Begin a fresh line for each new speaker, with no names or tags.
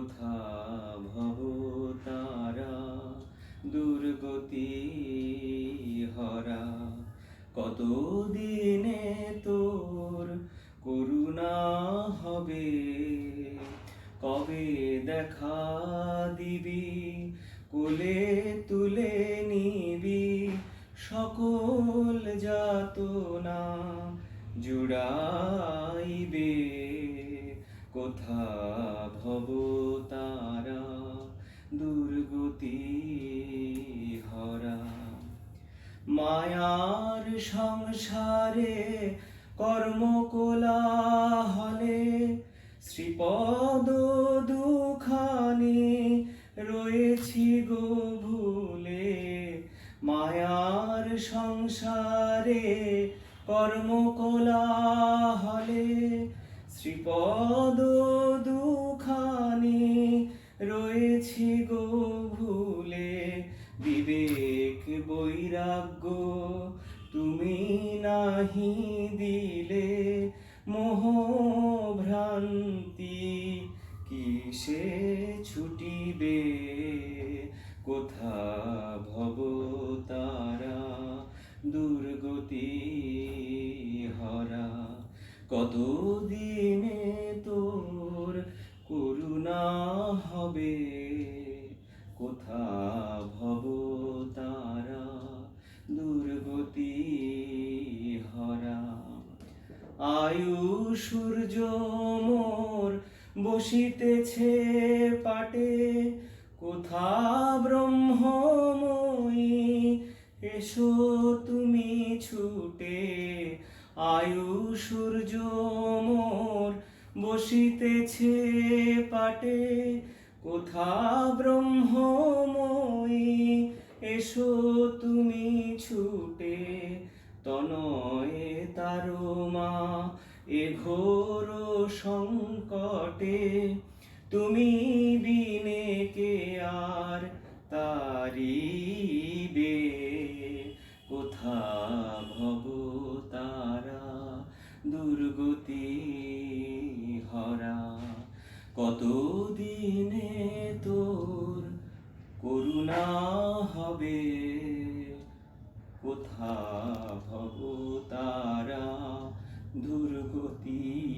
কোথা ভব তারা, দুর্গতি হরা। কত দিনে তোর করুণা হবে, কবে দেখা দিবি, কোলে তুলে নিবি সকল যাতনা, জুড়াইবে কোথা ভব তারা? দুর্গতি হরা। মায়ার সংসারে কর্মকোলা হলে শ্রীপদ দুখানি রয়েছি গো ভুলে। মায়ার সংসারে কর্মকোলা হলে শ্রীপদ দুখানি রয়েছি গো ভুলে। বিবেক, বৈরাগ্য তুমি নাহি দিলে। মোহ ভ্রান্তি কিসে ছুটিবে? কোথা ভব কত দিনে তোর করুণা হবে? কোথা ভব তারা দুর্গতি হরা? আয়ু সূর্য মোর বসিতেছে পাটে কোথা ব্রহ্মময়ী? এসো তুমি ছুটে আয়ু সূর্য মোর বসিতেছে পাটে। কোথা ব্রহ্মময়ী এসো তুমি ছুটে, তনয়ে তারমা এ ঘোর সংকটে। তুমি বিনে কে আর তারিবে দুর্গতি হরা কতদিনে তোর করুণা হবে? কোথা ভব তারা দুর্গতি